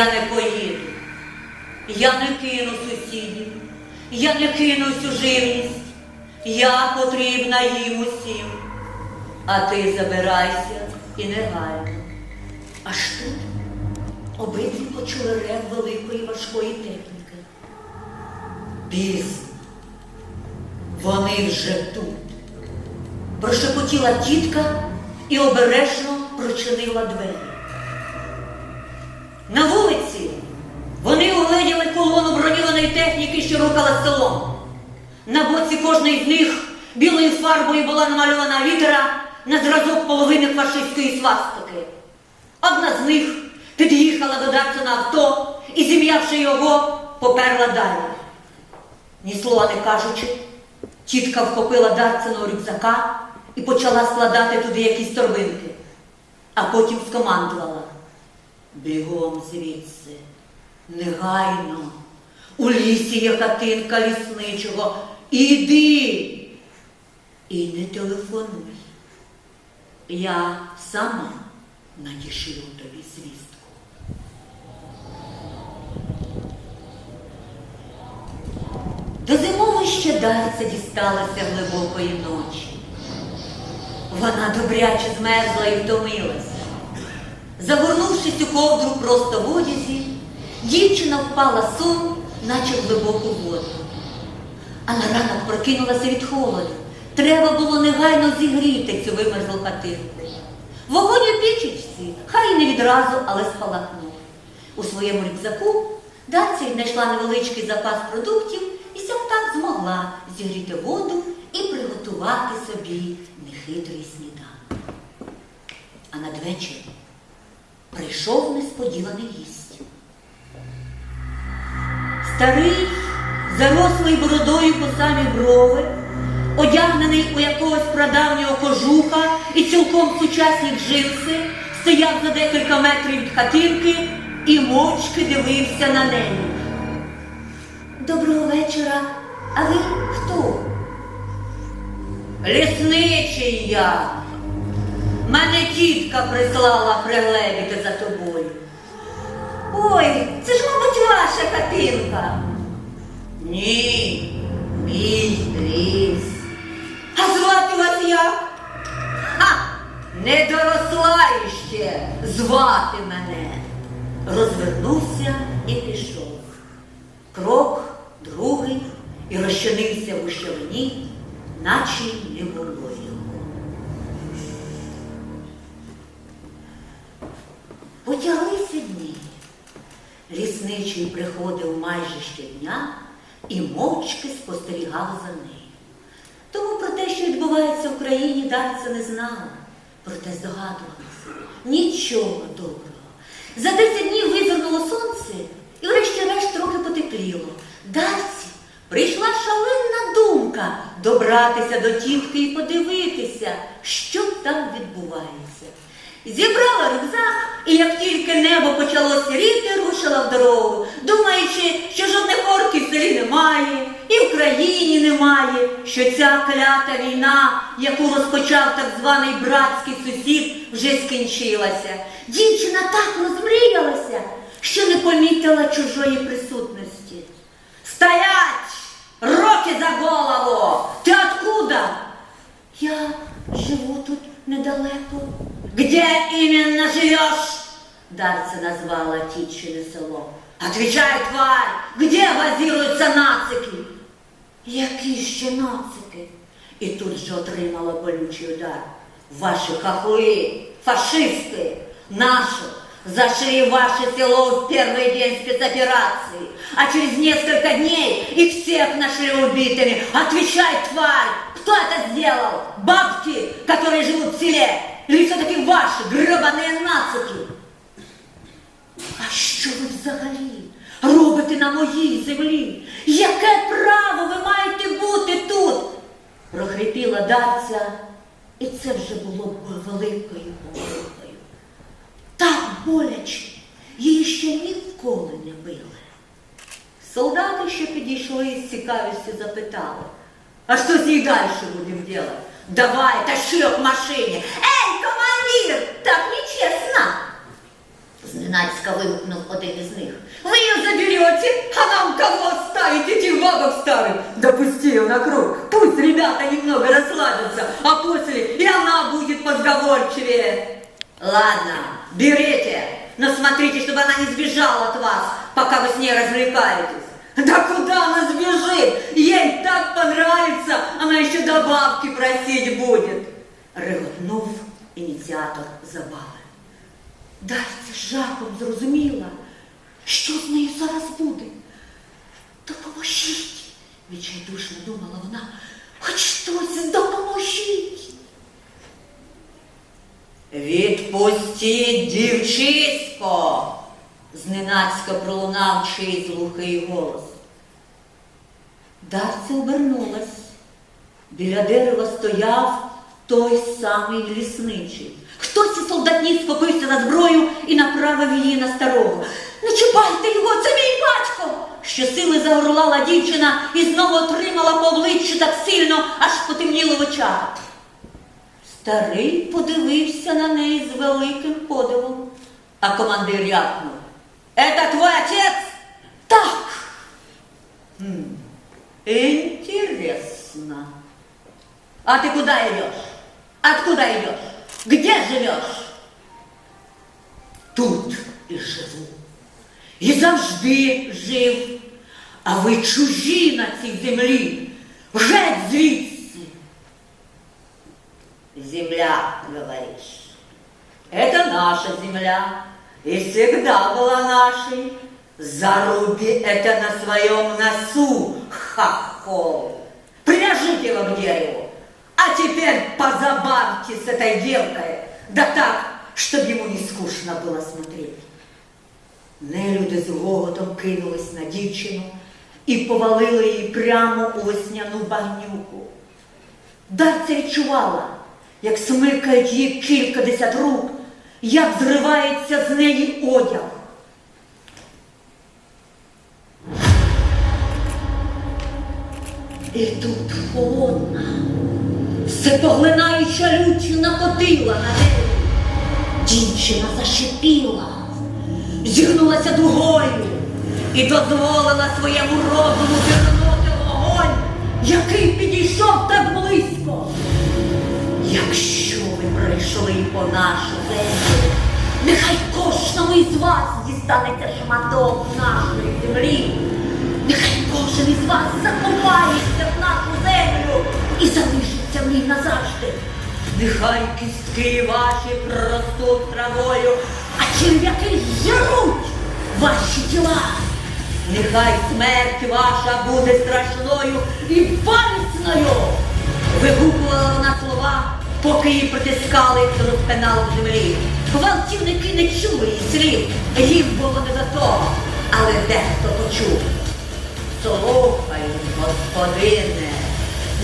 Я не поїду. Я не кину сусідів. Я не кину всю живність. Я потрібна їм усім. А ти забирайся і негайно. Аж тут обидві почули рев великої важкої техніки. Пізно. Вони вже тут. Прошепотіла тітка і обережно прочинила двері. На вулиці вони угледіли колону броньованої техніки, що рухала селом. На боці кожної з них білою фарбою була намальована літера на зразок половини фашистської свастики. Одна з них під'їхала до Дарця на авто і, зім'явши його, поперла далі. Ні слова не кажучи, тітка вхопила Дарциного рюкзака і почала складати туди якісь торбинки, а потім скомандувала. Бігом звідси, негайно, у лісі є хатинка лісничого. Іди і не телефонуй. Я сама надішлю тобі звістку. До зимовища Дарця дісталася глибокої ночі. Вона добряче змерзла і втомилася. Загорнувшись у ковдру просто в одязі, дівчина впала сон, наче в глибоку воду. А на ранок прокинулася від холоду. Треба було негайно зігріти цю вимерзлу хатинку. Вогонь у пічечці, хай не відразу, але спалахнув. У своєму рюкзаку Дарця знайшла невеличкий запас продуктів і сям так змогла зігріти воду і приготувати собі нехитрий сніданок. А надвечір прийшов несподіваний гість. Старий, зарослий бородою по самі брови, одягнений у якогось прадавнього кожуха і цілком сучасні джинси, стояв за декілька метрів від хатинки і мовчки дивився на неї. Доброго вечора. А ви хто? Лісничий я. Мене тітка прислала пригледіти за тобою. Ой, це ж, мабуть, ваша хатинка. Ні, мій ліс. А звати вас як? Ха! Не доросла іще звати мене. Розвернувся і пішов. Крок, другий, і розчинився в ущелині, наче не було його. Приходив майже щодня і мовчки спостерігав за нею. Тому про те, що відбувається в країні, Дарця не знала, проте здогадувалася. Нічого доброго. За 10 днів визирнуло сонце і врешті-решт трохи потепліло. Дарці прийшла шалена думка добратися до тітки і подивитися, що там відбувається. Зібрала рюкзак, і як тільки небо почало сіріти, рушила в дорогу, думаючи, що жодних орків в селі немає, і в країні немає, що ця клята війна, яку розпочав так званий братський сусід, вже скінчилася. Дівчина так розмріялася, що не помітила чужої присутності. Стоять! Руки за голову! Ти откуда? Я живу тут недалеко. Где именно живешь? Дарца назвала Титчине село. Отвечай, тварь, где базируются нацики? Які ще нацики? І тут же отримала болючий удар. Ваші хохли, фашисты, наши, зашли в ваше село в первый день спецоперации, а через несколько дней их всех нашли убитыми. Отвечай, тварь, кто это сделал? Бабки, которые живут в селе? Или все-таки ваши гребаные нацики? А що ви взагалі робите на моїй землі? Яке право ви маєте бути тут? прохрипіла Дарця, і це вже було б великою помилкою. Так боляче її ще ніколи не били. Солдати, що підійшли з цікавістю, запитали, а що з ній далі будемо робити? Давай, тащи ее к машине. Эй, командир, так нечестно. Зненацька вигукнув один із них. Вы ее заберете, а нам кого оставить, этих бабок старых? Допусти ее на круг, пусть ребята немного расслабятся, а после и она будет позговорчивее. Ладно, берите, но смотрите, чтобы она не сбежала от вас, пока вы с ней развлекаетесь. Да куда она сбежит? Ей так понравится, она еще добавки просить будет. Реготнув ініціатор забави. Дарця з жахом зрозуміла, що з нею зараз буде. Допоможіть, відчайдушно думала вона. Хоч хтось допоможіть. Відпустіть дівчисько, Зненацька пролунав чийсь глухий голос. Дарця обернулась. Біля дерева стояв той самий лісничий. Хтось із солдатні схопився за зброю і направив її на старого. Не чіпайте його, це мій батько! Щосили загорлала дівчина і знову отримала по обличчю так сильно, аж потемніло в очах. Старий подивився на неї з великим подивом, а командир рявкнув. Это твой отец? Так. Хм, интересно. А ты куда идешь? Откуда идешь? Где живешь? Тут і живу. І завжди жив. А ви чужі на цій землі. Геть звідси. Земля, говоришь. Это наша земля. И всегда была нашей. Заруби это на своем носу, хохол. Привяжите его к дереву. А теперь позабавьте с этой девкой. Да так, чтобы ему не скучно было смотреть. Нелюди з гоготом кинулись на дівчину і повалили її прямо у весняну багнюку. Дарця відчувала, як смикають її кількадесят рук, як зривається з неї одяг. Холодна, всепоглинаюча лють накотила на неї. Дівчина зашипіла, зігнулася дугою і дозволила своєму розуму пірнути вогонь, який підійшов так близько. Якщо ви прийшли по нашу землю, нехай кожному із вас дістанеться шматок нашої землі. Нехай кожен із вас закопається в нашу і залишиться в ній назавжди. Нехай кістки ваші проростуть травою, а черв'яки зіруть ваші тіла. Нехай смерть ваша буде страшною і пам'ятною. Вигукувала вона слова, поки її притискали і розпинали в землі. Гвалтівники не чули її слів, їм було не до того, але дехто почув. Слухай, господине,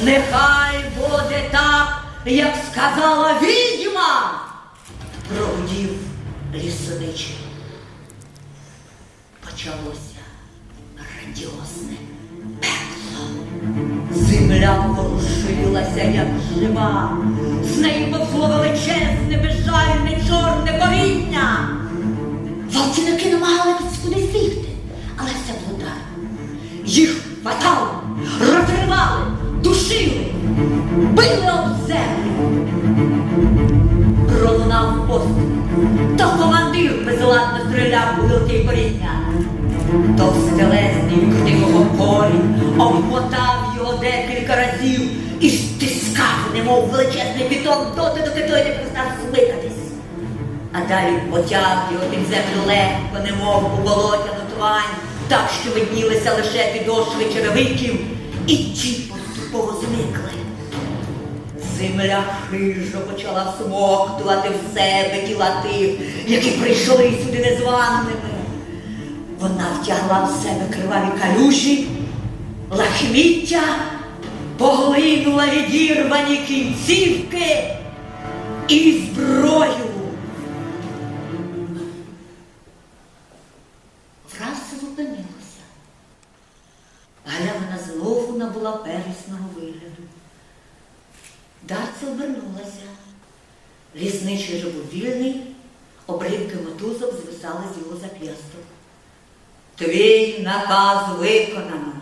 нехай буде так, як сказала відьма, прогудів лісничий. Почалося грандіозне пекло. Земля ворушилася, як жива, з неї повзло величезне, безжальне, чорне коріння. Вовчиники намагалися кудись бігти, але все даром. Їх хватали, розривали, душили, били об землю. Пролунав постріл, то командир безладно стріляв у гілки коріння. Товстелезний крутив його корінь, обмотав його декілька разів і стискав, немов величезний бітон, доти, доки той не перестав смикатись. А далі потяг його під землю легко, немов у болотяну твань, так що виднілися лише підошви черевиків, і ті поступово зникли. Земля хижо почала всмоктувати в себе тіла тих, які прийшли сюди незваними. Вона втягла в себе криваві калюжі, лахміття, поглинула відірвані кінцівки і зброю. Знову набула первісного вигляду. Дарця обернулася. Лісничий був Обривки мотузок звисали з його зап'ясток. Твій наказ виконано.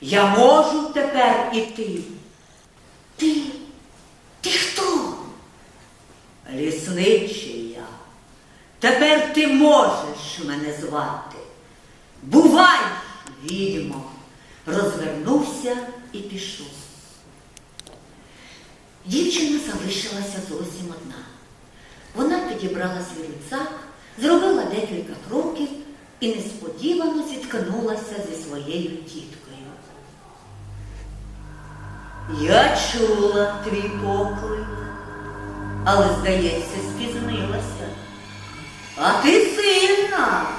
Я можу тепер іти. Ти? Ти хто? Лісничий я. Тепер ти можеш мене звати. Бувай, відьмо, розвернувся і пішов. Дівчина залишилася зовсім одна. Вона підібрала свій рюкзак, зробила декілька кроків і несподівано зіткнулася зі своєю тіткою. Я чула твій поклик, але, здається, спізнилася. А ти сильна.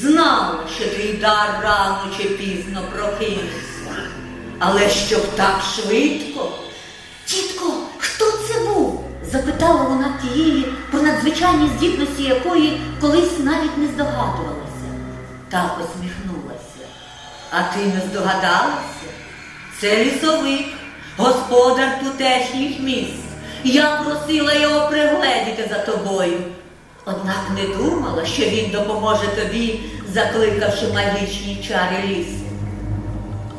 Знала, що твій дар рано чи пізно прокинеться. Але щоб так швидко. Тітко, хто це був? запитала вона тієї, про надзвичайні здібності якої колись навіть не здогадувалася. Та посміхнулася. А ти не здогадалася? Це лісовик, господар тутешніх міст. Я просила його пригледіти за тобою. Однак не думала, що він допоможе тобі, закликавши магічні чари лісу.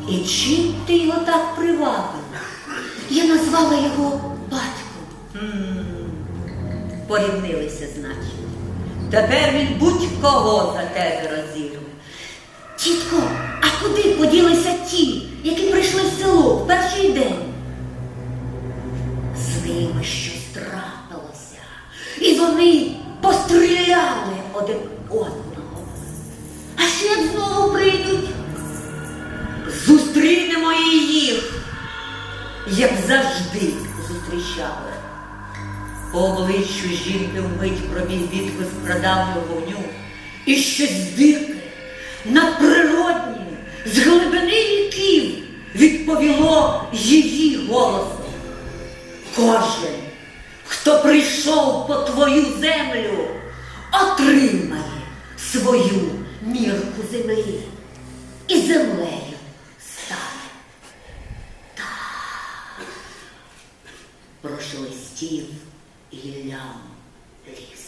І чим ти його так привабила? Я назвала його батьком. Порівнилися, значить. Тепер він будь-кого за тебе розірве. Тітко, а куди поділися ті, які прийшли в село в перший день? З ними щось трапилося. І вони постріляли один одного. А ще знову прийдуть, зустрінемо і їх, як завжди зустрічали. По обличчю жінки вмить пробіг відблиск прадавнього вогню, і щось дике, надприроднє, з глибини віків відповіло її голосом. Кожен, хто прийшов по твою землю, отримає свою мірку землі і землею стане. Так. Прошелестів лям ліс.